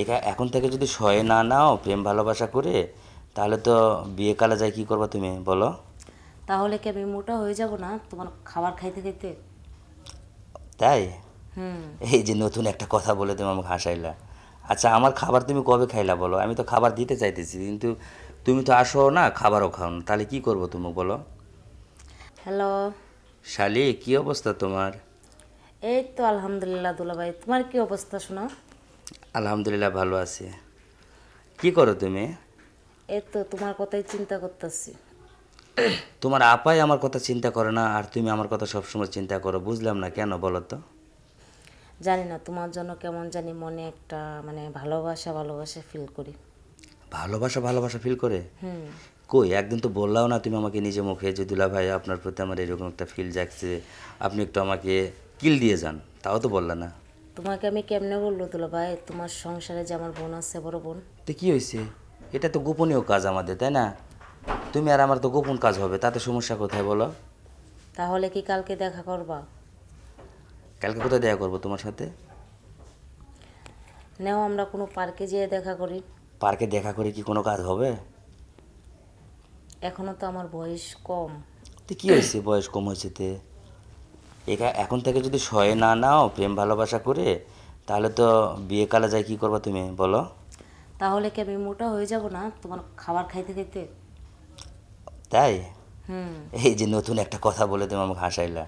এখা এখন থেকে যদি সয়ে না নাও প্রেম ভালোবাসা করে তাহলে তো বিয়ে কালে যায় কি করবা তুমি? বলো। তাহলে কি আমি মোটা হয়ে যাব না? তোমার খাবার খাইতে খাইতে? তাই? এই যে নতুন একটা কথা বলে তুমি আমাকে হাসাইলা। আচ্ছা আমার খাবার তুমি কবে খাইলা বলো? আমি তো খাবার দিতে চাইতেছি কিন্তু তুমি তো আসো না খাবারও খাও না। তাহলে কি করব তুমি বলো? হ্যালো শালি কি অবস্থা তোমার? এই তো আলহামদুলিল্লাহ দুলাভাই। তোমার কি অবস্থা শোনো? আলহামদুলিল্লাহ ভালো আছি। কি করো তুমি? এই তো তোমার কথাই চিন্তা করতেছি। তোমার আপাই আমার কথা চিন্তা করে না আর তুমি আমার কথা সবসময় চিন্তা করো। বুঝলাম না কেন বলো তো? জানি না তোমার জন্য কেমন জানি মনে একটা মানে ভালোবাসা ভালোবাসা ফিল করি। ভালোবাসা ভালোবাসা ফিল করে? হুম। কই একদিন তো বললাও না তুমি আমাকে নিজে মুখে যে দুলা ভাই আপনার প্রতি আমার এরকম একটা ফিল জাগছে। আপনি একটু আমাকে কিল দিয়ে যান। তাও তো বললা না। তোমাকে আমি কেমনে বলল দুলাভাই তোমার সংসারে যে আমার বোন আছে বড় বোন। তো কি হয়েছে এটা তো গোপনীয় কাজ আমাদের তাই না? তুমি আর আমার তো গোপন কাজ হবে তাতে সমস্যা কোথায় বলো? তাহলে কি কালকে দেখা করবা? কালকে কোথায় দেখা করব তোমার সাথে? নেও আমরা কোনো পার্কে যেয়ে দেখা করি। পার্কে দেখা করে কি কোনো কাজ হবে? এখনও তো আমার বয়স কম। তো কি হয়েছে বয়স কম হয়েছে তে? এখা এখন থেকে যদি সয়ে না নাও প্রেম ভালোবাসা করে তাহলে তো বিয়ে কালে যায় কি করবা তুমি বলো? তাহলে কি আমি মোটা হয়ে যাব না তোমার খাবার খাইতে খাইতে? তাই? হুম। এই যে নতুন একটা কথা বলে তুমি আমাকে হাসাইলা।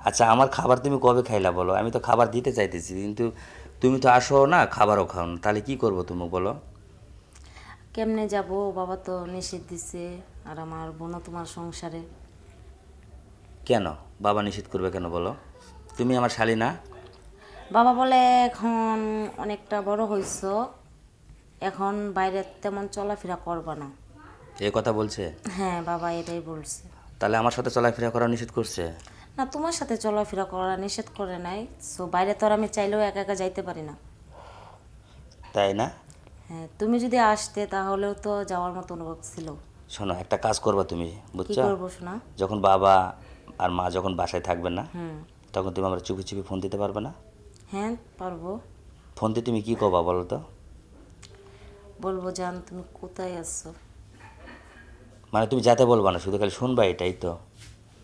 আচ্ছা আমার খাবার তুমি কবে খাইলা বলো? আমি তো খাবার দিতে চাইতেছি কিন্তু তুমি তো আসো না খাবারও খাও না তাহলে কি করব তুমি বলো? কেমনে যাব? বাবা তো নিষেধ দিছে আর আমার বোনও তোমার সংসারে। কেন? বাবা নিষেধ করবে কেন বলো? তুমি আমার শালি না? বাবা বলে এখন অনেকটা বড় হইছ এখন বাইরে তেমন চলাফেরা করবা না। এ কথা বলছে? হ্যাঁ বাবা এটাই বলছে। তাহলে আমার সাথে চলাফেরা করা নিষেধ করছে? না তোমার সাথে চলাফেরা করা নিষেধ করে নাই সো বাইরে তো আর আমি চাইলেও একা একা যাইতে পারি না। তাই না? হ্যাঁ তুমি যদি আসতে তাহলেও তো যাওয়ার মতো অনুভব ছিল। শোনো একটা কাজ করবা তুমি বুঝছ? করব শোনা? যখন বাবা আর মা যখন বাসায় থাকবে না তখন তুমি আমরা চুপি চুপি ফোন দিতে পারবে না? হ্যাঁ পারব। ফোন দিয়ে তুমি কি কবা বলো তো? বলব জান তুমি কোথায় আছো? মানে তুমি যাতে বলবা না শুধু খালি শুনবা এটাই তো।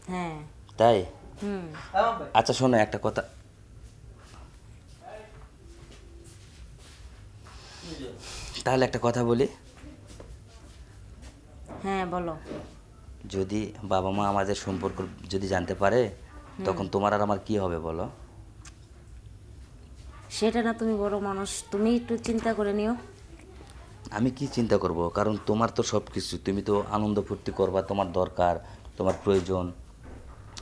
হ্যাঁ। তাই? হুম। আচ্ছা শোনো একটা কথা। তাহলে একটা কথা বলি। হ্যাঁ বলো। যদি বাবা মা আমাদের সম্পর্ক যদি জানতে পারে তখন তোমার আর আমার কি হবে বলো? সেটা না তুমি বড় মানুষ তুমি একটু চিন্তা করে নিও। আমি কি চিন্তা করব? কারণ তোমার তো সব কিছু তুমি তো আনন্দ ফুর্তি করবা তোমার দরকার তোমার প্রয়োজন।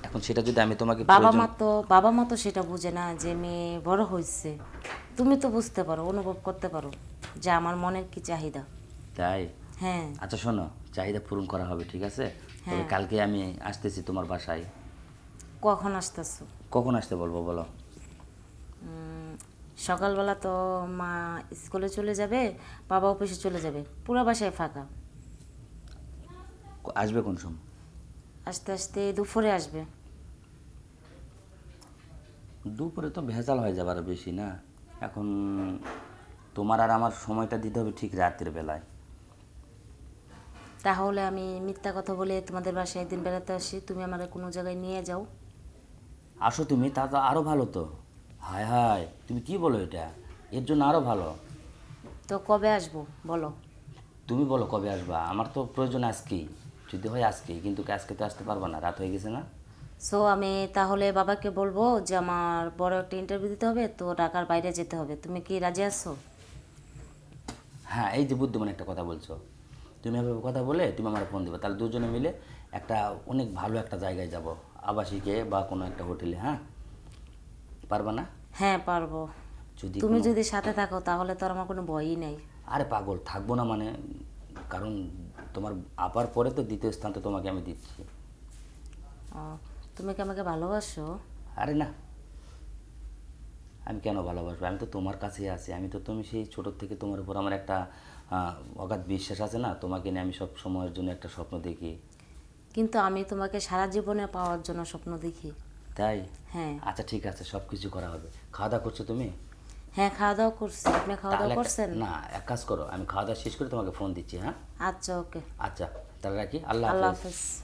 এখন সেটা যদি আমি তোমাকে বাবা মা তো বাবা মা তো সেটা বুঝে না যে মেয়ে বড় হয়েছে। তুমি তো বুঝতে পারো অনুভব করতে পারো যে আমার মনের কি চাহিদা। তাই? হ্যাঁ। আচ্ছা শোনো চাহিদা পূরণ করা হবে ঠিক আছে? তবে কালকে আমি আসতেছি তোমার বাসায়। কখন আসতেছো? কখন আসতে বলব বলো? সকালবেলা তো মা স্কুলে চলে যাবে বাবা অফিসে চলে যাবে পুরো বাসায় ফাঁকা। আসবে কোন সময়? আস্তে আস্তে দুপুরে আসবে। দুপুরে তো ভেজাল হয়ে যাবে আরও বেশি না। এখন তোমার আর আমার সময়টা দিতে হবে ঠিক রাতের বেলায়। তাহলে আমি মিথ্যা কথা বলে তোমাদের বাসায় একদিন বেড়াতে আসি। তুমি আমার কোনো জায়গায় নিয়ে যাও। আসো তুমি তা তো আরও ভালো তো। হায় হায় তুমি কি বলো এটা? এর জন্য আরও ভালো। তো কবে আসব? বলো। তুমি বলো কবে আসবা? আমার তো প্রয়োজন আজকেই। যদি হয় আজকেই কিন্তু আজকে তো আসতে পারবা না রাত হয়ে গেছে না। সো আমি তাহলে বাবাকে বলব যে আমার বড় একটা ইন্টারভিউ দিতে হবে তো ঢাকার বাইরে যেতে হবে। তুমি কি রাজি আছো? হ্যাঁ এই যে বুদ্ধিমান একটা কথা বলছো। তুমি এভাবে কথা বলে তুমি আমার ফোন দিবে। তাহলে দুজনে মিলে একটা অনেক ভালো একটা জায়গায় যাব। আবাসিকে বা কোনো একটা হোটেলে হ্যাঁ? পারবা না? হ্যাঁ পারব। যদি তুমি যদি সাথে থাকো তাহলে তো আর আমার কোনো ভয়ই নেই। আরে পাগল থাকব না মানে? কারণ তোমার আপার পরে তো দ্বিতীয় স্থান তো তোমাকে আমি দিচ্ছি। তুমি কি আমাকে ভালোবাসো? আরে না। আমি কেন ভালোবাসবো? আমি তো তোমার কাছেই আছি। আমি তো তুমি সেই ছোটোর থেকে তোমার উপর আমার একটা অগাধ বিশ্বাস আছে না? তোমাকে নিয়ে আমি সব সময়ের জন্য একটা স্বপ্ন দেখি। কিন্তু আমি তোমাকে সারা জীবনে পাওয়ার জন্য স্বপ্ন দেখি। তাই? হ্যাঁ। আচ্ছা ঠিক আছে সব কিছু করা হবে। খাওয়া দাওয়া করছ তুমি? হ্যাঁ খাওয়া দাওয়া করছি। আপনি খাওয়া দাওয়া করছেন? না এক কাজ করো। আমি খাওয়া দাওয়া শেষ করে তোমাকে ফোন দিচ্ছি হ্যাঁ? আচ্ছা ওকে আচ্ছা তাহলে রাখি। আল্লাহ আল্লাহ হাফেজ। হাফেজ।